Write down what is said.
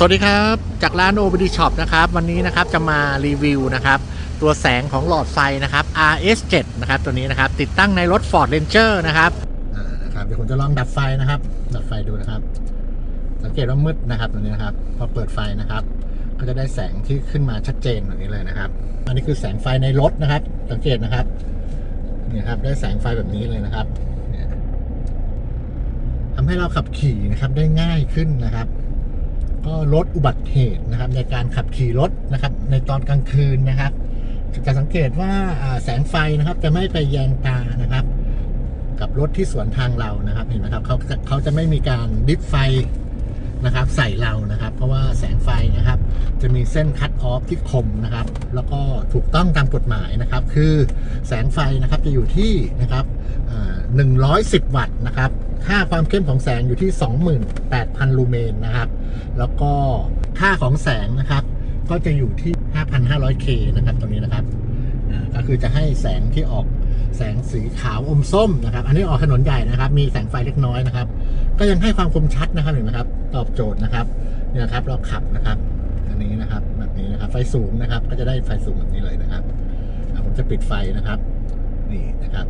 สวัสดีครับ จากร้าน OBD Shop นะครับ วันนี้นะครับจะมารีวิวนะครับ ตัวแสงของหลอดไฟนะครับ RS7 นะครับ ตัวนี้นะครับ ติดตั้งในรถ Ford Ranger นะครับอ่านะครับเดี๋ยวผมจะลองดับไฟนะครับ ดับไฟดูนะครับ สังเกตว่ามืดนะครับตัวนี้นะครับ พอเปิดไฟนะครับ ก็จะได้แสงที่ขึ้นมาชัดเจนแบบนี้เลยนะครับ อันนี้คือแสงไฟในรถนะครับ สังเกตนะครับนี่ครับได้แสงไฟแบบนี้เลยนะครับทำให้เราขับขี่นะครับได้ง่ายขึ้นนะครับ ก็ลดอุบัติเหตุนะครับ ในการขับขี่รถนะครับ ในตอนกลางคืนนะครับ จะสังเกตว่าแสงไฟนะครับ จะไม่ไปแยงตานะครับ กับรถที่สวนทางเรานะครับเห็นไหมครับเขาเขาจะไม่มีการดิฟไฟนะครับ ใส่เรานะครับ เพราะว่าแสงไฟนะครับ จะมีเส้นคัตออฟที่คมนะครับ แล้วก็ถูกต้องตามกฎหมายนะครับ คือแสงไฟนะครับจะอยู่ที่นะครับ 110 วัตต์นะครับ ค่าความเข้มของแสงอยู่ที่ 28,000 ลูเมนนะครับ แล้วก็ค่าของแสงนะครับ ก็จะอยู่ที่ 5,500K นะครับตรงนี้นะครับก็คือจะให้แสงที่ออกแสงสีขาวอมส้มนะครับ อันนี้ออกถนนใหญ่นะครับ มีแสงไฟเล็กน้อยนะครับ ก็ยังให้ความคมชัดนะครับเห็นไหมครับ ตอบโจทย์นะครับเนี่ยครับเราขับนะครับ อันนี้นะครับแบบนี้นะครับ ไฟสูงนะครับ ก็จะได้ไฟสูงแบบนี้เลยนะครับผมจะปิดไฟนะครับ นี่นะครับ